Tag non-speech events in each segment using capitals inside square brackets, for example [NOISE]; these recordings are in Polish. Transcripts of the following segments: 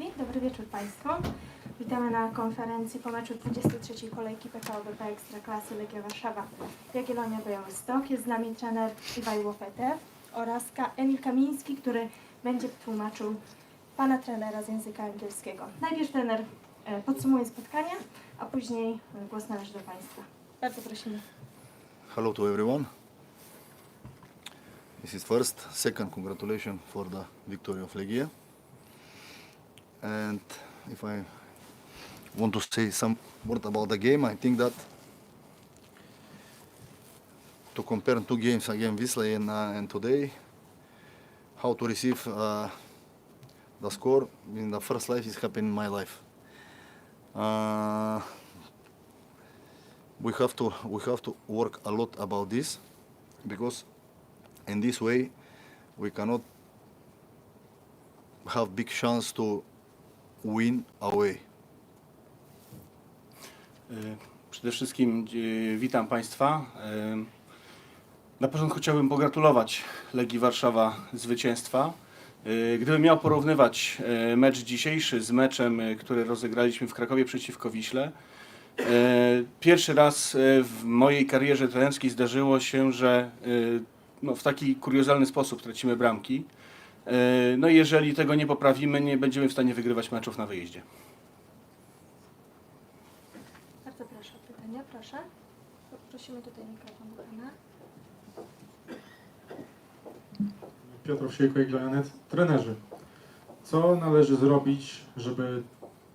Dobry wieczór Państwu. Witamy na konferencji po meczu 23. kolejki PKO BP Ekstraklasy Legia Warszawa Jagiellonia Białystok. Jest z nami trener Iwaj Łofetew oraz Emil Kamiński, który będzie tłumaczył Pana trenera z języka angielskiego. Najpierw trener e, podsumuje spotkanie, a później głos należy do Państwa. Bardzo prosimy. Hello to everyone. This is first. Second, congratulations for the victory of Legia. And if I want to say some word about the game, I think that to compare two games again, Wisla and, uh, and today, how to receive uh, the score in the first life is happening in my life. Uh, we have to we have to work a lot about this because in this way we cannot have big chance to win away. E, Przede wszystkim e, witam Państwa. E, Na początku chciałbym pogratulować Legii Warszawa zwycięstwa. Gdybym miał porównywać mecz dzisiejszy z meczem, który rozegraliśmy w Krakowie przeciwko Wiśle, pierwszy raz w mojej karierze trenerskiej zdarzyło się, że no, w taki kuriozalny sposób tracimy bramki. E, No i jeżeli tego nie poprawimy, nie będziemy w stanie wygrywać meczów na wyjeździe. Bardzo proszę o pytania, proszę. Prosimy tutaj mikrofon do Pana. Piotr Owsiejko, Janet. Trenerzy, co należy zrobić, żeby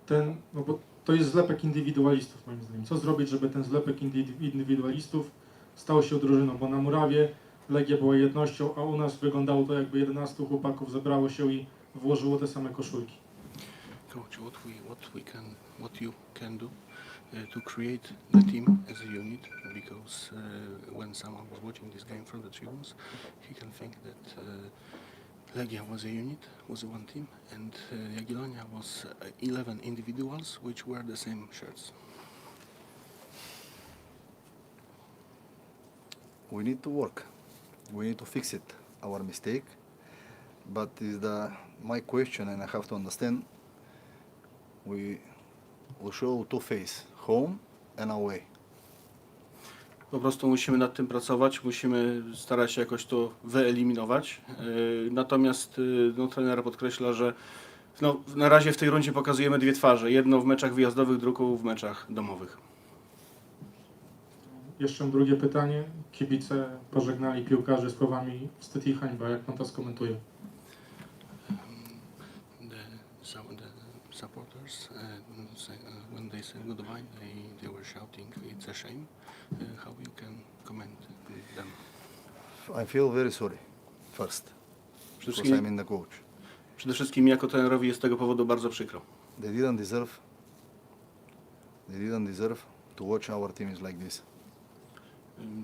ten, no bo to jest zlepek indywidualistów moim zdaniem, co zrobić, żeby ten zlepek indy- indywidualistów stał się drużyną, bo na Murawie Legia była jednością, a u nas wyglądało to jakby 11 chłopaków zebrało się i włożyło te same koszulki. Coach, what we what we can what you can do uh, to create the team as a unit because uh, when someone was watching this game from the tribunes, he can think that uh, Legia was a unit, was a one team, and uh, Jagiellonia was uh, 11 individuals which wear the same shirts. We need to work. We need to fix it. Our mistake. But is the my question, and I have to understand. We will show two face, home and away. Po prostu musimy nad tym pracować, musimy starać się jakoś to wyeliminować. Yy, Natomiast yy, no, trener podkreśla, że no, na razie w tej rundzie pokazujemy dwie twarze. Jedną w meczach wyjazdowych, drugą w meczach domowych. Jeszcze drugie pytanie. Kibice pożegnali piłkarzy słowami wstyd i hańba. Jak pan to skomentuje? The, so the supporters, uh, when they said goodbye, they, they were shouting, "It's a shame." Uh, how you can comment them? I feel very sorry. First, Przede because I'm wszystkim, in the coach. przede wszystkim jako trenerowi jest z tego powodu bardzo przykro. They didn't deserve. They didn't deserve to watch our teams like this.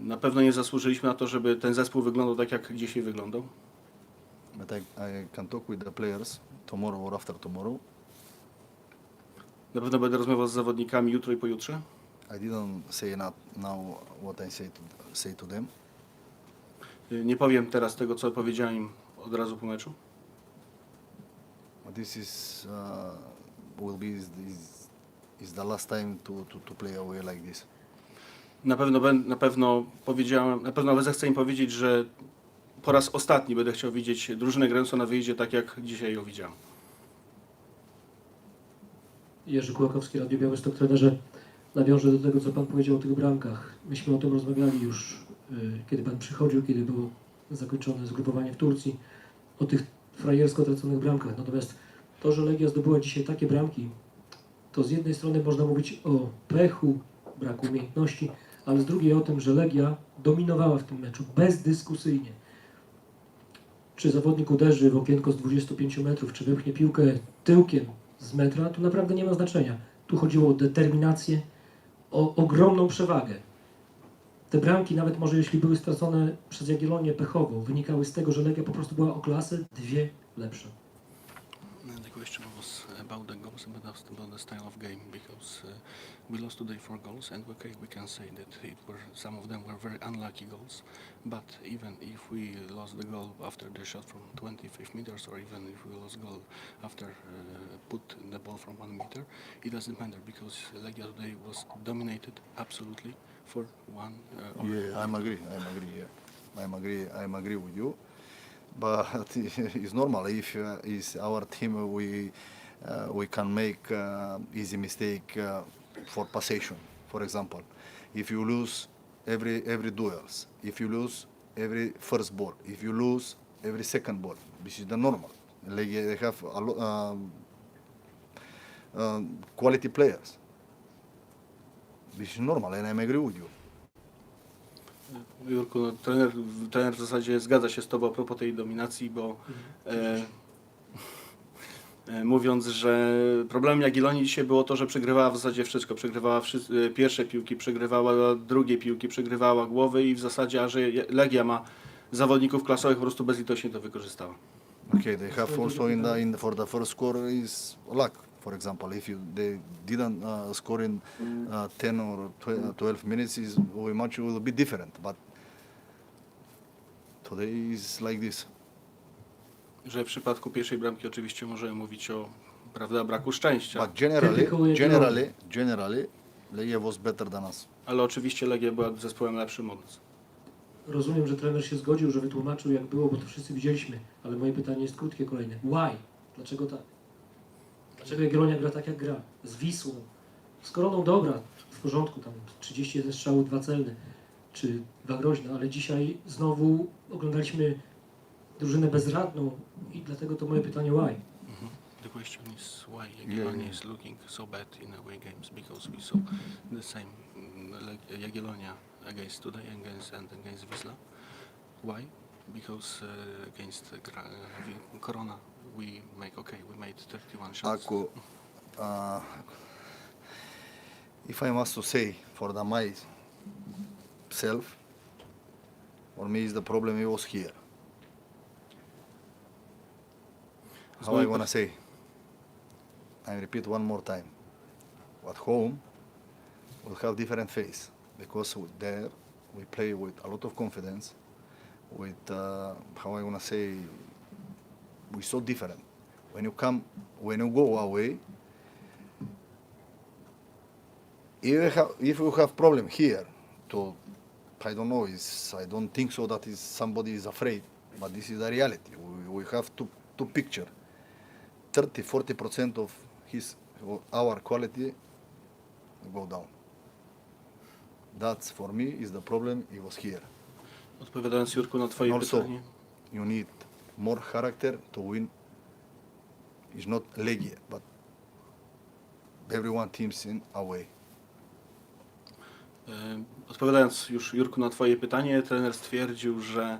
Na pewno nie zasłużyliśmy na to, żeby ten zespół wyglądał tak, jak dzisiaj wyglądał. But I, I can talk with the players tomorrow or after tomorrow. Na pewno będę rozmawiał z zawodnikami jutro i pojutrze. I didn't say not now what I say to say to them. Yy, Nie powiem teraz tego, co powiedziałem im od razu po meczu. But this is uh, will be is, is, is the last time to, to, to play away like this. Na pewno, na pewno powiedziałem, na pewno zechcę im powiedzieć, że po raz ostatni będę chciał widzieć drużynę grającą na wyjeździe tak, jak dzisiaj ją widziałem. Jerzy Kłakowski, Radio Białystok, trenerze. Nawiążę do tego, co Pan powiedział o tych bramkach. Myśmy o tym rozmawiali już, y, kiedy Pan przychodził, kiedy było zakończone zgrupowanie w Turcji, o tych frajersko traconych bramkach. Natomiast to, że Legia zdobyła dzisiaj takie bramki, to z jednej strony można mówić o pechu, braku umiejętności, ale z drugiej o tym, że Legia dominowała w tym meczu bezdyskusyjnie. Czy zawodnik uderzy w okienko z 25 metrów, czy wypchnie piłkę tyłkiem z metra, to naprawdę nie ma znaczenia. Tu chodziło o determinację, o ogromną przewagę. Te bramki, nawet może jeśli były stracone przez Jagiellonię pechowo, wynikały z tego, że Legia po prostu była o klasę dwie lepsza. Question was about the goals, but also about the style of game, because uh, we lost today four goals, and okay, we can say that it were some of them were very unlucky goals. But even if we lost the goal after the shot from 25 meters, or even if we lost goal after uh, put the ball from one meter, it doesn't matter because Legia today was dominated absolutely for one. Uh, Yeah, I'm agree. I'm agree. Yeah, I'm agree. I'm agree with you. But [LAUGHS] it's normal if uh, is our team we uh, we can make uh, easy mistake uh, for possession. For example, if you lose every every duels, if you lose every first ball, if you lose every second ball, this is the normal. Like they have a lo- um, um, quality players. This is normal, and I agree with you. Jurku, no, trener, trener w zasadzie zgadza się z Tobą a propos tej dominacji, bo e, e, mówiąc, że problemem Jagiellonii dzisiaj było to, że przegrywała w zasadzie wszystko. Przegrywała wszy- e, pierwsze piłki, przegrywała drugie piłki, przegrywała głowy i w zasadzie, że Legia ma zawodników klasowych, po prostu bezlitośnie to wykorzystała. Okay, they have also in the in for the first score is luck. For example, if you they didn't uh, score in uh, 10 or 12, 12 minutes, is our match will be different. But today is like this. Że w przypadku pierwszej bramki oczywiście możemy mówić o prawda, braku szczęścia, But generally, generally, generally, Legia was better than us. ale oczywiście Legia była zespołem lepszym od nas. Rozumiem, że trener się zgodził, że wytłumaczył jak było, bo to wszyscy widzieliśmy, ale moje pytanie jest krótkie, kolejne. Why? Dlaczego tak? Dlaczego Jagiellonia gra tak jak gra? Z Wisłą. Z Koroną dobra, w porządku, tam 31 strzałów, dwa celne, czy dwa groźne, ale dzisiaj znowu oglądaliśmy drużynę bezradną i dlatego to moje pytanie why? Mhm. The question is why Jagiellonia yeah. is looking so bad in away games because we saw the same mm, like Jagiellonia against today against and against Wisla. Why? Because uh, against uh, Gra- uh, Corona we make okay we made 31 shots. Ako, uh, if I must to say for the myself, for me is the problem it was here. How I wanna say? I repeat one more time. At home, we'll have different face because with there we play with a lot of confidence. With uh, how I wanna say, we so different. When you come, when you go away, if you have, if you have problem here, to I don't know, is I don't think so that is somebody is afraid, but this is the reality. We, we have to to picture 30 40 percent of his our quality go down. That's for me is the problem. It was here. Odpowiadając Jurku na Twoje Also, pytanie. you need more character to win. It's not Legia, but everyone teams in away. E, Odpowiadając już Jurku na Twoje pytanie, trener stwierdził, że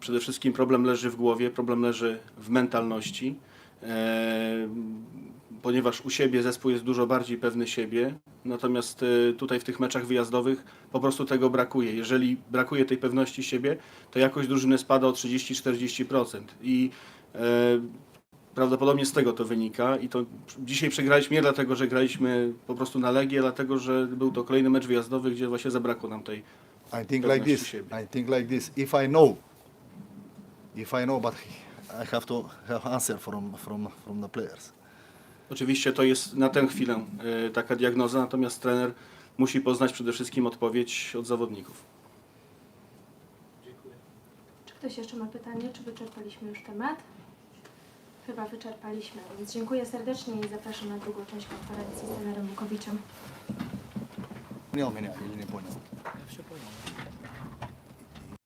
przede wszystkim problem leży w głowie, problem leży w mentalności, e, ponieważ u siebie zespół jest dużo bardziej pewny siebie, natomiast e, tutaj w tych meczach wyjazdowych po prostu tego brakuje. Jeżeli brakuje tej pewności siebie, to jakość drużyny spada o 30-40% i e, Prawdopodobnie z tego to wynika i to dzisiaj przegraliśmy nie dlatego, że graliśmy po prostu na Legię, dlatego, że był to kolejny mecz wyjazdowy, gdzie właśnie zabrakło nam tej I think like Pewności this. siebie. I think like this. If I know, if I know, but I have to have answer from from from the players. Oczywiście to jest na tę chwilę e, taka diagnoza, natomiast trener musi poznać przede wszystkim odpowiedź od zawodników. Czy ktoś jeszcze ma pytanie, czy wyczerpaliśmy już temat? Chyba wyczerpaliśmy, więc dziękuję serdecznie i zapraszam na drugą część konferencji z trenerem Bukowiczem. Nie, nie, nie, nie, nie, nie.